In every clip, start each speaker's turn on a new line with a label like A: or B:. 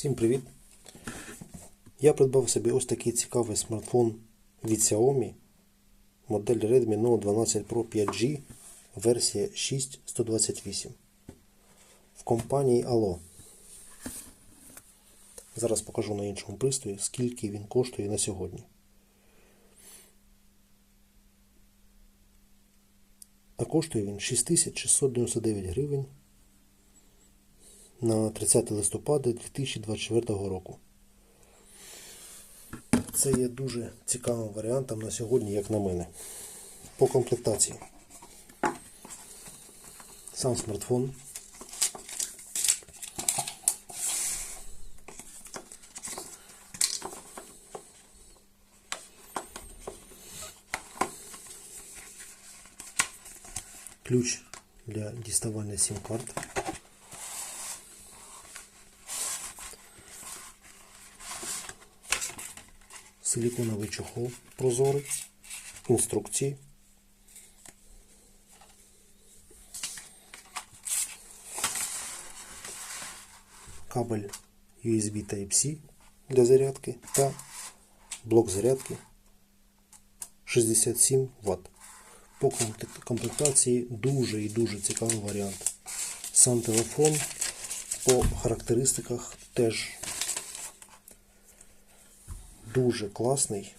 A: Всім привіт! Я придбав собі ось такий цікавий смартфон від Xiaomi. Модель Redmi Note 12 Pro 5G версія 6.128 в компанії Allo. Зараз покажу на іншому пристрої, скільки він коштує на сьогодні. А коштує він 6699 гривень на 30 листопада 2024 року. Це є дуже цікавим варіантом на сьогодні, як на мене. По комплектації. Сам смартфон. Ключ для діставання сім-карт. Силиконовий чохол прозорий, інструкції. Кабель USB Type-C для зарядки та блок зарядки 67 Вт. По комплектації дуже і дуже цікавий варіант. Сам телефон по характеристиках теж дуже класний.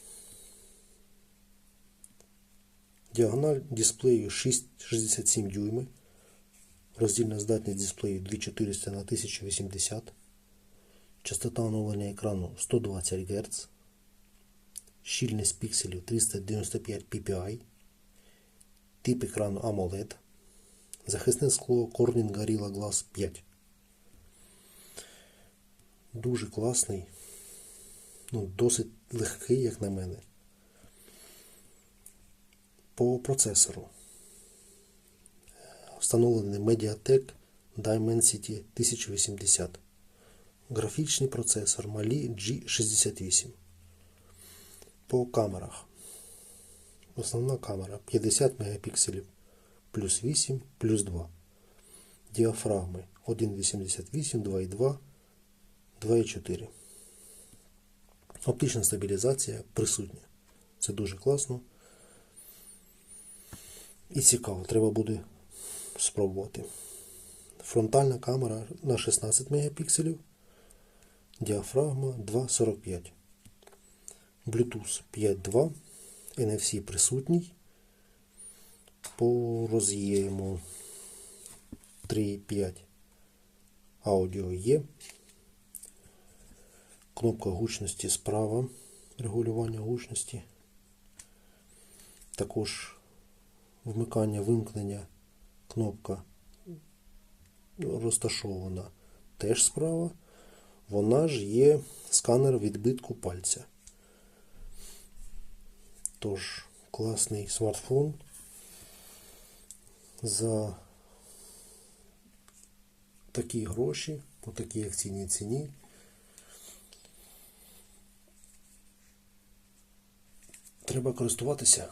A: Діагональ дисплею 6,67 дюйми. Роздільна здатність дисплею 2400 на 1080. Частота оновлення екрану 120 Гц. Щільність пікселів 395 ppi. Тип екрану AMOLED. Захисне скло Corning Gorilla Glass 5. Дуже класний ну, досить легкий, як на мене. По процесору. Встановлений Mediatek Dimensity 1080. Графічний процесор Mali G68. По камерах. Основна камера 50 мегапікселів плюс 8 плюс 2. Діафрагми 1,88, 2,2, 2,4. Оптична стабілізація присутня. Це дуже класно. І цікаво, треба буде спробувати. Фронтальна камера на 16 мегапікселів. Діафрагма 2,45. Bluetooth 5.2. NFC присутній. По роз'єму 3.5 аудіо є. Кнопка гучності справа, регулювання гучності. Також вмикання вимкнення кнопка розташована теж справа. Вона ж є сканер відбитку пальця. Тож, класний смартфон за такі гроші, по такій акційній ціні. Треба користуватися.